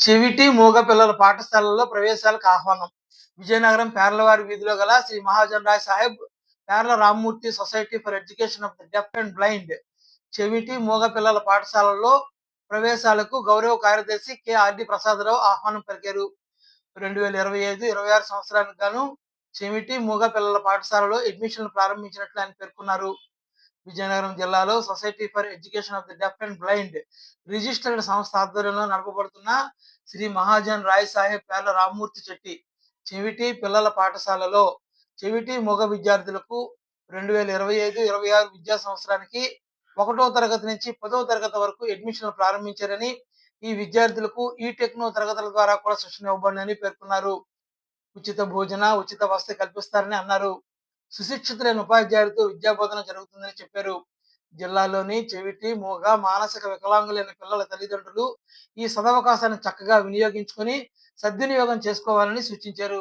చెవిటి మూగ పిల్లల పాఠశాలలో ప్రవేశాలకు ఆహ్వానం. విజయనగరం పేర్లవారి వీధిలో గల Shri Mahajan Rai Saheb Perla Rammurthy society for education of the deaf and blind చెవిటి మూగ పిల్లల పాఠశాలలో ప్రవేశాలకు గౌరవ కార్యదర్శి కె ఆర్డి ప్రసాదరావు ఆహ్వానం పలికారు. రెండు వేల ఇరవై ఐదు ఇరవై ఆరు సంవత్సరానికి గాను చెవిటి మూగ పిల్లల పాఠశాలలో అడ్మిషన్లు ప్రారంభించినట్లు ఆయన పేర్కొన్నారు. విజయనగరం జిల్లాలో society for education of the deaf and blind registered సంస్థ ఆధ్వర్యంలో నడపబడుతున్న శ్రీ మహాజన్ రాయ్ సాహెబ్ పేర్ల రామ్మూర్తి చెట్టి. చెవిటి పిల్లల పాఠశాలలో చెవిటి మొగ విద్యార్థులకు రెండు వేల ఇరవై ఐదు ఇరవై ఆరు విద్యా సంవత్సరానికి ఒకటో తరగతి నుంచి పదో తరగతి వరకు అడ్మిషన్లు ప్రారంభించారని ఈ విద్యార్థులకు ఈ టెక్నో తరగతుల ద్వారా కూడా శిక్షణ ఇవ్వబడిందని పేర్కొన్నారు. ఉచిత భోజన ఉచిత వసతి కల్పిస్తారని అన్నారు. సుశిక్షితులైన ఉపాధ్యాయులతో విద్యా బోధన జరుగుతుందని చెప్పారు. జిల్లాలోని చెవిటి మూగ మానసిక వికలాంగులైన పిల్లల తల్లిదండ్రులు ఈ సదవకాశాన్ని చక్కగా వినియోగించుకొని సద్వినియోగం చేసుకోవాలని సూచించారు.